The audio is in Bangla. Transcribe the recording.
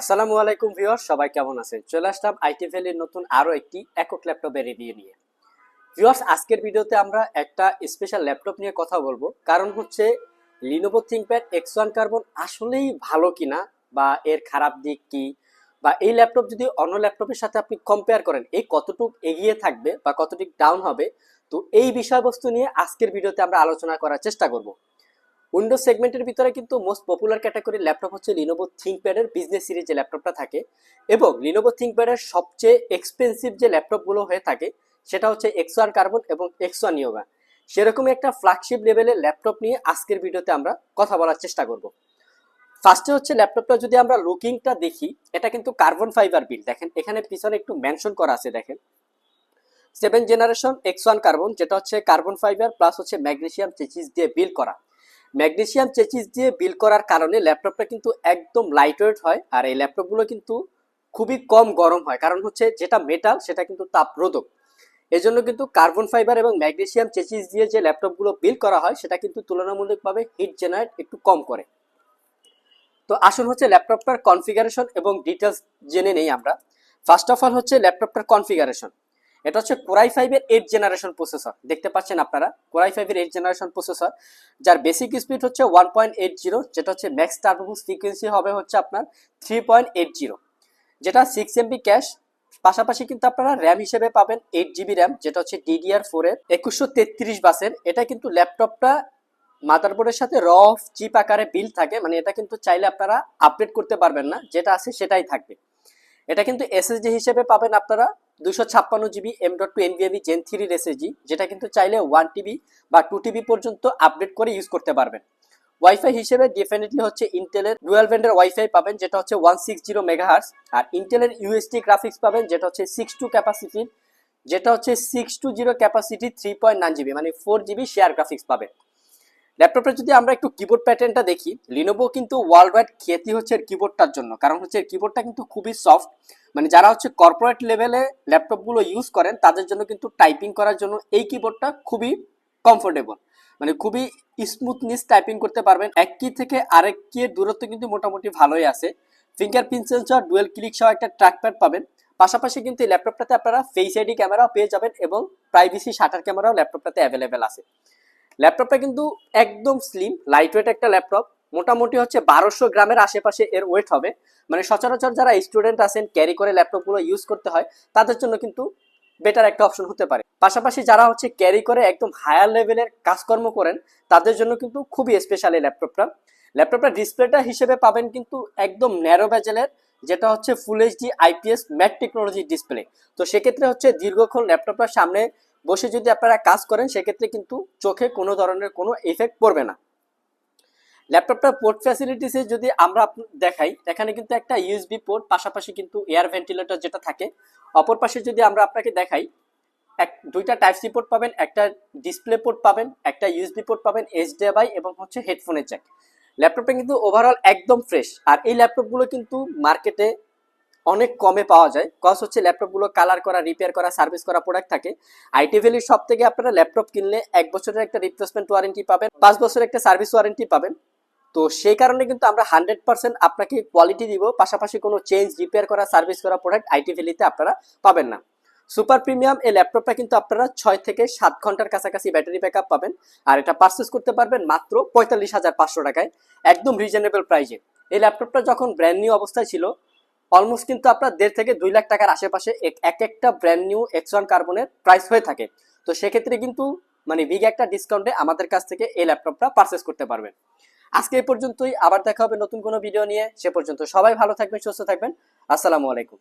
আসসালামু আলাইকুম ভিউয়ার সবাই কেমন আছেন? চলে আসলাম আইটি ভ্যালির নতুন আরও একটি একক ল্যাপটপের রিভিউ নিয়ে। ভিউয়ার্স, আজকের ভিডিওতে আমরা একটা স্পেশাল ল্যাপটপ নিয়ে কথা বলব। কারণ হচ্ছে Lenovo ThinkPad X one carbon আসলেই ভালো কিনা বা এর খারাপ দিক কি? বা এই ল্যাপটপ যদি অন্য ল্যাপটপের সাথে আপনি কম্পেয়ার করেন, এই কতটুক এগিয়ে থাকবে বা কতটুক ডাউন হবে? তো এই বিষয়বস্তু নিয়ে আজকের ভিডিওতে আমরা আলোচনা করার চেষ্টা করব। উইন্ডোজ সেগমেন্টের ভিতরে কিন্তু মোস্ট পপুলার ক্যাটাগরির ল্যাপটপ হচ্ছে লিনোভো থিঙ্কপ্যাডের বিজনেস সিরিজ যে ল্যাপটপটা থাকে এবং লিনোভো থিঙ্কপ্যাডের সবচেয়ে এক্সপেন্সিভ যে ল্যাপটপগুলো হয়ে থাকে সেটা হচ্ছে এক্স ওয়ান কার্বন এবং এক্স ওয়ান ইয়োগা সেরকমই একটা ফ্ল্যাগশিপ লেভেলের ল্যাপটপ নিয়ে আজকের ভিডিওতে আমরা কথা বলার চেষ্টা করব। ফার্স্টে হচ্ছে ল্যাপটপটা যদি আমরা লুকিংটা দেখি, এটা কিন্তু কার্বন ফাইবার বিল দেখেন, এখানে পিছনে একটু মেনশন করা আছে, দেখেন। Seven generation X one carbon যেটা হচ্ছে কার্বন ফাইবার প্লাস হচ্ছে ম্যাগনেশিয়াম চেচিস দিয়ে বিল করা। ম্যাগনেসিয়াম চেচিস দিয়ে বিল করার কারণে ল্যাপটপটা কিন্তু একদম লাইট ওয়েট হয়, আর এই ল্যাপটপগুলো কিন্তু খুবই কম গরম হয়। কারণ হচ্ছে যেটা মেটাল সেটা কিন্তু তাপরোধক। এই জন্য কিন্তু কার্বন ফাইবার এবং ম্যাগনেশিয়াম চেচিস দিয়ে যে ল্যাপটপগুলো বিল করা হয়, সেটা কিন্তু তুলনামূলকভাবে হিট জেনারেট একটু কম করে। তো আসুন হচ্ছে ল্যাপটপটার কনফিগারেশন এবং ডিটেলস জেনে নেই আমরা। ফার্স্ট অফ অল হচ্ছে ল্যাপটপটার কনফিগারেশন এটা হচ্ছে কোরাই ফাইভের এইট জেনারেশন প্রসেসর দেখতে পাচ্ছেন আপনারা? কোরাই ফাইভের এইট জেনারেশন প্রসেসর যার বেসিক স্পিড হচ্ছে ওয়ান পয়েন্ট এইট জিরো যেটা হচ্ছে ম্যাক্স টার্বোবুস ফ্রিকোয়েন্সি হবে হচ্ছে আপনার থ্রি পয়েন্ট এইট জিরো যেটা সিক্স এমবি ক্যাশ পাশাপাশি কিন্তু আপনারা র্যাম হিসেবে পাবেন এইট জিবি র্যাম যেটা হচ্ছে ডিডিআর ফোরের একুশশো তেত্রিশ বাসের। এটা কিন্তু ল্যাপটপটা মাদারবোর্ডের সাথে র চিপ আকারে বিল থাকে মানে এটা কিন্তু চাইলে আপনারা আপডেট করতে পারবেন না, যেটা আছে সেটাই থাকবে। এটা কিন্তু এসএসডি হিসেবে পাবেন আপনারা দুশো ছাপ্পান্ন GB M dot two NVMe gen থ্রির এসএসডি যেটা কিন্তু চাইলে ওয়ান টিবি বা টু টিবি পর্যন্ত আপডেট করে ইউজ করতে পারবেন। ওয়াইফাই হিসেবে ডেফিনেটলি হচ্ছে ইন্টেলের ডুয়েল ব্যান্ডের ওয়াইফাই পাবেন, যেটা হচ্ছে ওয়ান সিক্স জিরো মেগাহার্স আর ইন্টেলের ইউএসটি গ্রাফিক্স পাবেন, যেটা হচ্ছে সিক্স টু ক্যাপাসিটির যেটা হচ্ছে six two zero capacity three point nine GB মানে ফোর জিবি শেয়ার গ্রাফিক্স পাবেন। ল্যাপটপটা যদি আমরা একটু কিবোর্ড প্যাটার্নটা দেখি লিনোভো কিন্তু ওয়ার্ল্ড ওয়াইড খ্যাতি হচ্ছে কিবোর্ডটার জন্য। কারণ হচ্ছে কিবোর্ডটা কিন্তু খুবই সফট মানে যারা হচ্ছে কর্পোরেট লেভেলে ল্যাপটপগুলো ইউজ করেন, তাদের জন্য কিন্তু টাইপিং করার জন্য এই কিবোর্ডটা খুবই কমফোর্টেবল মানে খুবই স্মুথনেস টাইপিং করতে পারবেন। এক কি থেকে আরেক কি দূরত্ব কিন্তু মোটামুটি ভালোই আছে। ফিঙ্গারপ্রিন্ট সেন্সর ডুয়েল ক্লিক সহ একটা ট্র্যাকপ্যাড পাবেন। পাশাপাশি কিন্তু এই ল্যাপটপটাতে আপনারা ফেস আইডি ক্যামেরাও পেয়ে যাবেন এবং প্রাইভেসি শাটার ক্যামেরাও ল্যাপটপটাতে অ্যাভেলেবেল আছে। ল্যাপটপটা কিন্তু একদম স্লিম লাইট ওয়েট একটা ল্যাপটপ। মোটামুটি হচ্ছে বারোশো গ্রামের আশেপাশে এর ওয়েট হবে। মানে সচরাচর যারা স্টুডেন্ট আছেন ক্যারি করে ল্যাপটপগুলো ইউজ করতে হয়, তাদের জন্য কিন্তু বেটার একটা অপশন হতে পারে। পাশাপাশি যারা হচ্ছে ক্যারি করে একদম হায়ার লেভেলের কাজকর্ম করেন, তাদের জন্য কিন্তু খুবই স্পেশাল এই ল্যাপটপটা। ল্যাপটপটা ডিসপ্লেটা হিসেবে পাবেন কিন্তু একদম ন্যারো ব্যাজেলের যেটা হচ্ছে full HD IPS matte technology display তো সেক্ষেত্রে হচ্ছে দীর্ঘক্ষণ ল্যাপটপটার সামনে বসে যদি আপনারা কাজ করেন, সেক্ষেত্রে কিন্তু চোখে কোনো ধরনের কোনো এফেক্ট পড়বে না। ল্যাপটপটার পোর্ট ফ্যাসিলিটিসে যদি আমরা দেখাই, এখানে কিন্তু একটা ইউএসবি পোর্ট পাশাপাশি কিন্তু এয়ার ভেন্টিলেটর যেটা থাকে, অপর পাশে যদি আমরা আপনাকে দেখাই, এক দুইটা টাইপ সি পোর্ট পাবেন, একটা ডিসপ্লে পোর্ট পাবেন, একটা ইউএসবি পোর্ট পাবেন এইচডিএমআই এবং হচ্ছে হেডফোনের জ্যাক ল্যাপটপটা কিন্তু ওভারঅল একদম ফ্রেশ আর এই ল্যাপটপগুলো কিন্তু মার্কেটে অনেক কমে পাওয়া যায়। কজ হচ্ছে ল্যাপটপগুলো কালার করা রিপেয়ার করা সার্ভিস করা প্রোডাক্ট থাকে। আইটি ভ্যালির সব থেকে আপনারা ল্যাপটপ কিনলে এক বছরের একটা রিপ্লেসমেন্ট ওয়ারেন্টি পাবেন, পাঁচ বছরের একটা সার্ভিস ওয়ারেন্টি পাবেন। তো সেই কারণে কিন্তু আমরা হান্ড্রেড পার্সেন্ট আপনাকে কোয়ালিটি দিব, পাশাপাশি কোনো চেঞ্জ রিপেয়ার করা সার্ভিস করা প্রোডাক্ট আইটি ভ্যালিতে আপনারা পাবেন না। সুপার প্রিমিয়াম এই ল্যাপটপটা কিন্তু আপনারা ছয় থেকে সাত ঘণ্টার কাছাকাছি ব্যাটারি ব্যাকআপ পাবেন। আর এটা পারচেস করতে পারবেন মাত্র পঁয়তাল্লিশ হাজার পাঁচশো টাকায়, একদম রিজনেবল প্রাইজে এই ল্যাপটপটা যখন ব্র্যান্ড নিউ অবস্থায় ছিল অলমোস্ট কিন্তু আপনার দেড় থেকে দুই লাখ টাকার আশেপাশে এক একটা ব্র্যান্ড নিউ এক্স ওয়ান কার্বনের প্রাইস হয়ে থাকে। তো সেক্ষেত্রে কিন্তু মানে বিগ একটা ডিসকাউন্টে আমাদের কাছ থেকে এই ল্যাপটপটা পারচেস করতে পারবেন। আজকে এই পর্যন্তই, আবার দেখা হবে নতুন কোনো ভিডিও নিয়ে। সে পর্যন্ত সবাই ভালো থাকবেন, সুস্থ থাকবেন। আসসালামু আলাইকুম।